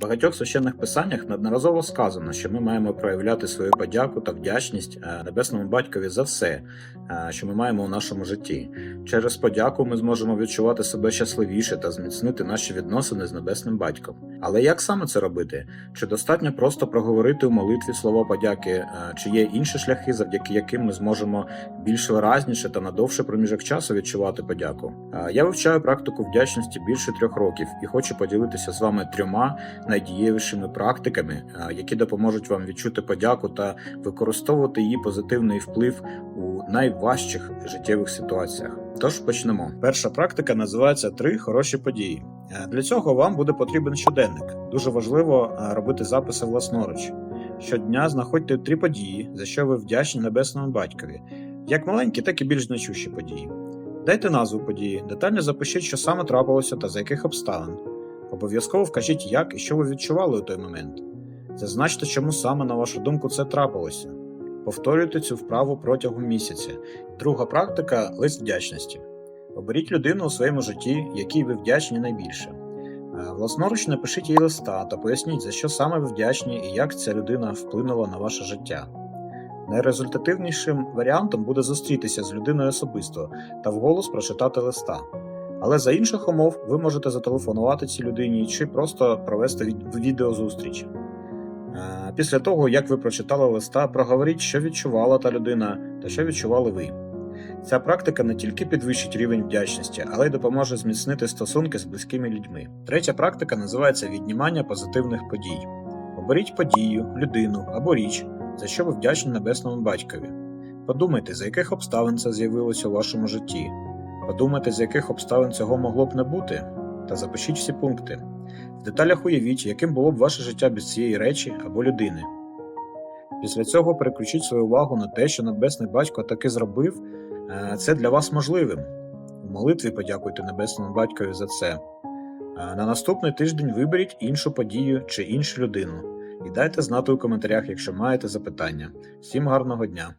Багатьох священних писаннях неодноразово сказано, що ми маємо проявляти свою подяку та вдячність е, небесному батькові за все, е, що ми маємо у нашому житті. Через подяку ми зможемо відчувати себе щасливіше та зміцнити наші відносини з небесним батьком. Але як саме це робити? Чи достатньо просто проговорити у молитві слова подяки, е, чи є інші шляхи, завдяки яким ми зможемо більш виразніше та на довший проміжок часу відчувати подяку? Я вивчаю практику вдячності більше трьох років і хочу поділитися з вами трьома найдієвішими практиками, е, які допоможуть вам відчути подяку та використовувати її позитивний вплив у найважчих життєвих ситуаціях. Тож почнемо. Перша практика називається три хороші події. Е, Для цього вам буде потрібен щоденник. Дуже важливо е, робити записи власноруч. Щодня знаходьте три події, за що ви вдячні небесному батькові, як маленькі, так і більш значущі події. Дайте назву події, детально запишіть, що саме трапилося та за яких обставин. Обов'язково вкажіть, як і що ви відчували у той момент. Зазначте, чому саме, на вашу думку, це трапилося. Повторюйте цю вправу протягом місяця. Друга практика лист вдячності. Оберіть людину у своєму житті, якій ви вдячні найбільше. Е, Власноруч напишіть їй листа та поясніть, за що саме ви вдячні і як ця людина вплинула на ваше життя. Найрезультативнішим варіантом буде зустрітися з людиною особисто та вголос прочитати листа. Але за інших умов ви можете зателефонувати цій людині чи просто провести відеозустріч. Е, Після того, як ви прочитали листа, проговоріть, що відчувала та людина та що відчували ви. Ця практика не тільки підвищить рівень вдячності, але й допоможе зміцнити стосунки з близькими людьми. Третя практика називається віднімання позитивних подій. Оберіть подію, людину або річ, за що ви вдячні небесному батькові. Подумайте, за яких обставин це з'явилося у вашому житті. Подумайте, з яких обставин цього могло б не бути, та запишіть всі пункти. В деталях уявіть, яким було б ваше життя без цієї речі або людини. Після цього переключіть свою увагу на те, що Небесний Батько таки зробив е, це для вас можливим. У молитві подякуйте Небесному Батькові за це. На наступний тиждень виберіть іншу подію чи іншу людину і дайте знати у коментарях, якщо маєте запитання. Всім гарного дня!